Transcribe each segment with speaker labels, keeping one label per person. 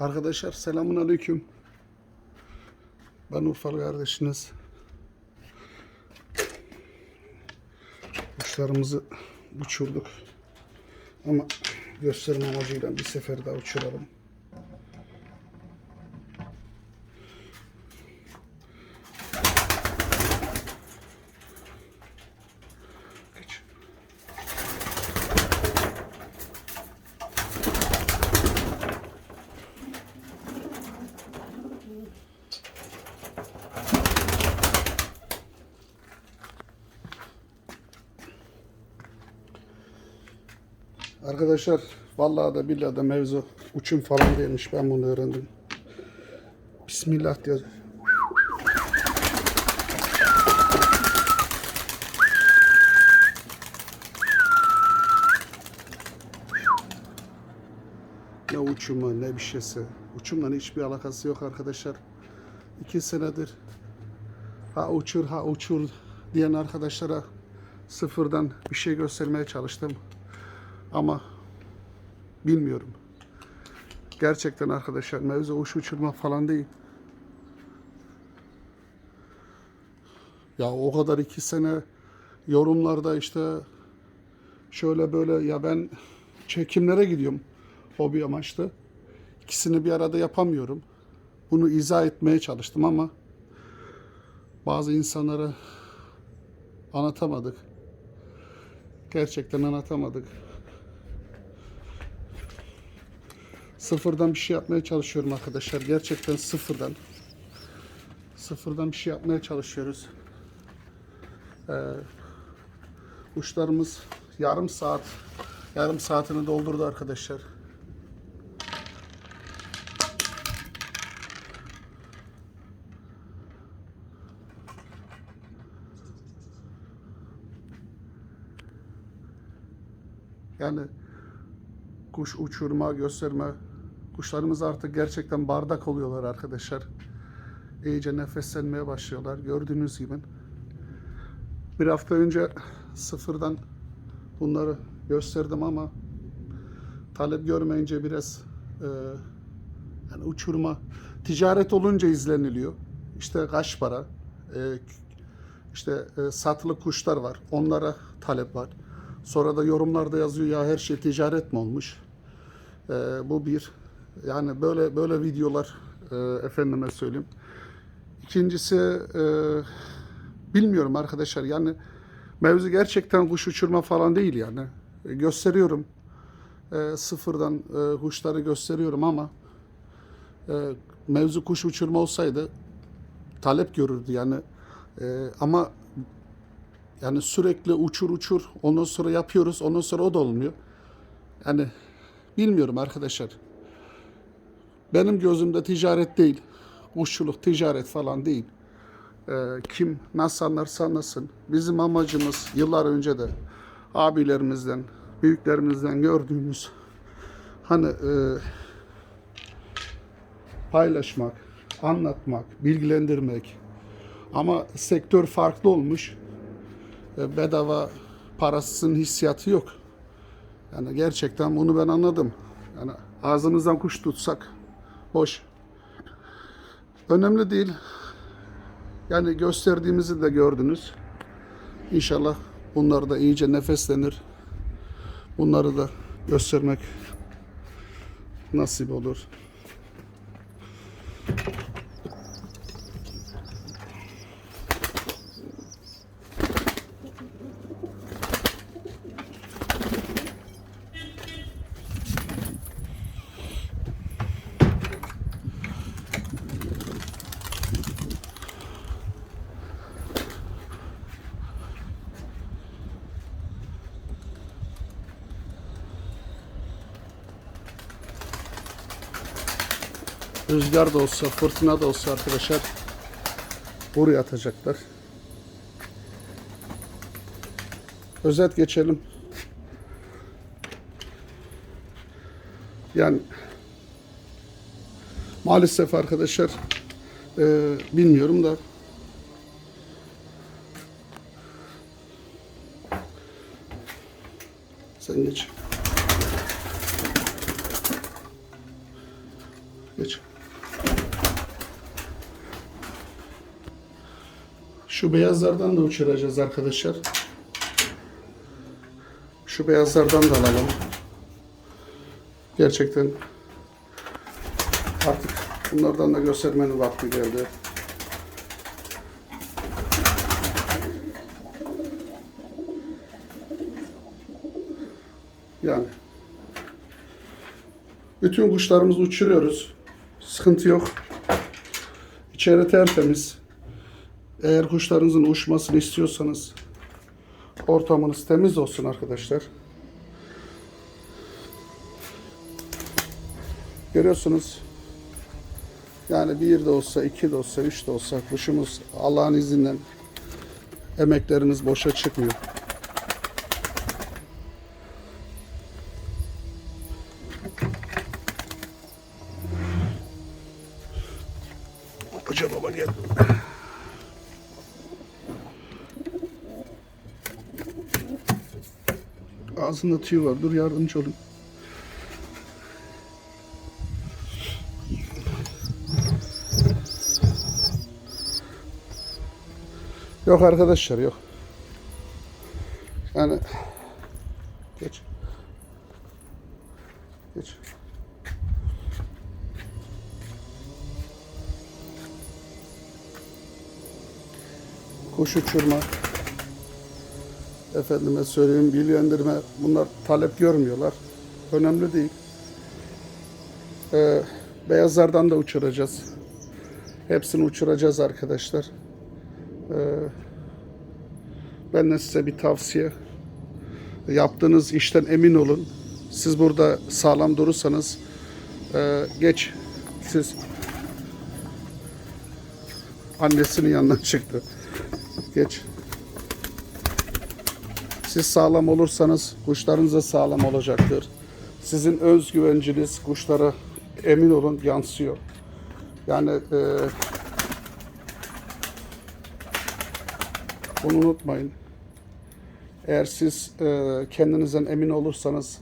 Speaker 1: Arkadaşlar selamun aleyküm. Ben Urfalı kardeşiniz. Kuşlarımızı uçurduk. Ama gösterme amacıyla bir sefer daha uçuralım. Arkadaşlar vallahi da billahi de mevzu uçum falan değilmiş. Ben bunu öğrendim. Bismillah diyor. Ne uçumu ne bir şeysi. Uçumla hiçbir alakası yok arkadaşlar. İki senedir ha uçur ha uçur diyen arkadaşlara sıfırdan bir şey göstermeye çalıştım. Ama bilmiyorum. Gerçekten arkadaşlar mevzu uç uçurma falan değil. Ya o kadar iki sene yorumlarda işte şöyle böyle ya ben çekimlere gidiyorum hobi amaçlı. İkisini bir arada yapamıyorum. Bunu izah etmeye çalıştım ama bazı insanlara anlatamadık. Gerçekten anlatamadık. Sıfırdan bir şey yapmaya çalışıyorum arkadaşlar. Gerçekten sıfırdan. Sıfırdan bir şey yapmaya çalışıyoruz. Ee, kuşlarımız yarım saat yarım saatini doldurdu arkadaşlar. Yani kuş uçurma, gösterme. Kuşlarımız artık gerçekten bardak oluyorlar arkadaşlar. İyice nefeslenmeye başlıyorlar. Gördüğünüz gibi. Bir hafta önce sıfırdan bunları gösterdim ama talep görmeyince biraz e, yani uçurma ticaret olunca izleniliyor. İşte kaç para e, işte e, satılı kuşlar var. Onlara talep var. Sonra da yorumlarda yazıyor ya her şey ticaret mi olmuş? E, bu bir. Yani böyle böyle videolar e, efendime söyleyeyim. İkincisi e, bilmiyorum arkadaşlar yani mevzu gerçekten kuş uçurma falan değil yani. E, gösteriyorum. E, sıfırdan e, kuşları gösteriyorum ama e, mevzu kuş uçurma olsaydı talep görürdü yani. E, ama yani sürekli uçur uçur ondan sonra yapıyoruz ondan sonra o da olmuyor. Yani bilmiyorum arkadaşlar. Benim gözümde ticaret değil. Kuşçuluk ticaret falan değil. Ee, kim nasıl anlarsa anlasın. Bizim amacımız yıllar önce de abilerimizden, büyüklerimizden gördüğümüz hani e, paylaşmak, anlatmak, bilgilendirmek. Ama sektör farklı olmuş. E, bedava parasızın hissiyatı yok. Yani gerçekten bunu ben anladım. Yani ağzımızdan kuş tutsak boş. Önemli değil. Yani gösterdiğimizi de gördünüz. İnşallah bunlar da iyice nefeslenir. Bunları da göstermek nasip olur. Rüzgar da olsa, fırtına da olsa arkadaşlar buraya atacaklar. Özet geçelim. Yani maalesef arkadaşlar e, bilmiyorum da sen geç. Geç. Şu beyazlardan da uçuracağız arkadaşlar. Şu beyazlardan da alalım. Gerçekten artık bunlardan da göstermenin vakti geldi. Yani bütün kuşlarımızı uçuruyoruz. Sıkıntı yok. İçeri tertemiz. Eğer kuşlarınızın uçmasını istiyorsanız ortamınız temiz olsun arkadaşlar. Görüyorsunuz. Yani bir de olsa, iki de olsa, üç de olsa kuşumuz Allah'ın izniyle emekleriniz boşa çıkmıyor. Hoca baba gel. Ağzında tüy var. Dur yardımcı olayım. Yok arkadaşlar yok. Yani geç. Geç. Kuş uçurma. Efendime söyleyeyim bilgilendirme. Bunlar talep görmüyorlar. Önemli değil. Ee, beyazlardan da uçuracağız. Hepsini uçuracağız arkadaşlar. Ee, ben de size bir tavsiye. Yaptığınız işten emin olun. Siz burada sağlam durursanız e, geç siz annesinin yanına çıktı. Geç. Siz sağlam olursanız kuşlarınız da sağlam olacaktır. Sizin özgüvenciniz kuşlara emin olun yansıyor. Yani e, bunu unutmayın. Eğer siz e, kendinizden emin olursanız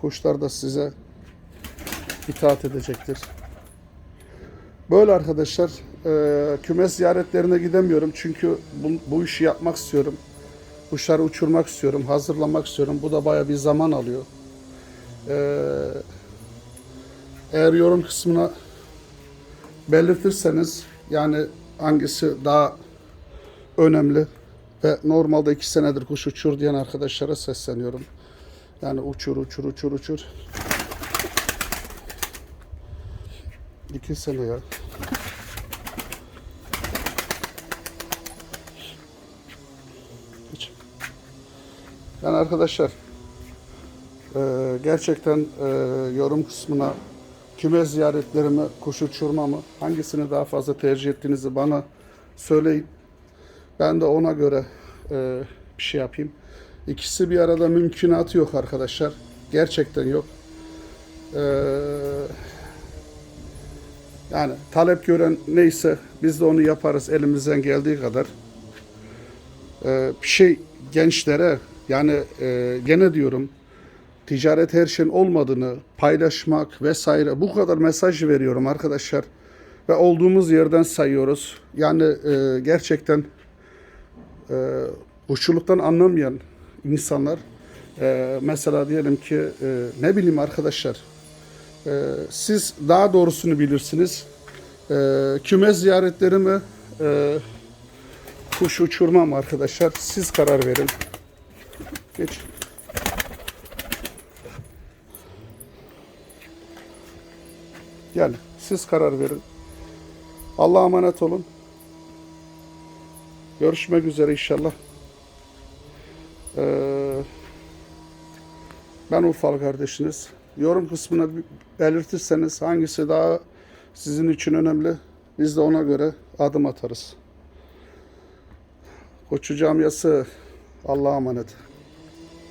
Speaker 1: kuşlar da size itaat edecektir. Böyle arkadaşlar e, kümes ziyaretlerine gidemiyorum çünkü bu, bu işi yapmak istiyorum. Kuşları uçurmak istiyorum, hazırlamak istiyorum. Bu da baya bir zaman alıyor. E, eğer yorum kısmına belirtirseniz yani hangisi daha önemli ve normalde iki senedir kuş uçur diyen arkadaşlara sesleniyorum. Yani uçur uçur uçur uçur. İki sene ya. Yani arkadaşlar e, gerçekten e, yorum kısmına küme ziyaretlerimi, kuş uçurmamı hangisini daha fazla tercih ettiğinizi bana söyleyin. Ben de ona göre e, bir şey yapayım. İkisi bir arada mümkünatı yok arkadaşlar. Gerçekten yok. Eee yani talep gören neyse biz de onu yaparız elimizden geldiği kadar. Ee, bir şey gençlere yani e, gene diyorum ticaret her şeyin olmadığını paylaşmak vesaire bu kadar mesaj veriyorum arkadaşlar ve olduğumuz yerden sayıyoruz. Yani e, gerçekten e, kuşçuluktan anlamayan insanlar e, mesela diyelim ki e, ne bileyim arkadaşlar ee, siz daha doğrusunu bilirsiniz. Ee, kümes ziyaretleri mi, e, kuş uçurma mı arkadaşlar? Siz karar verin. Geç. Yani siz karar verin. Allah'a emanet olun. Görüşmek üzere inşallah. Ee, ben Urfalı kardeşiniz. Yorum kısmına belirtirseniz hangisi daha sizin için önemli biz de ona göre adım atarız. Koçu camiası Allah'a emanet.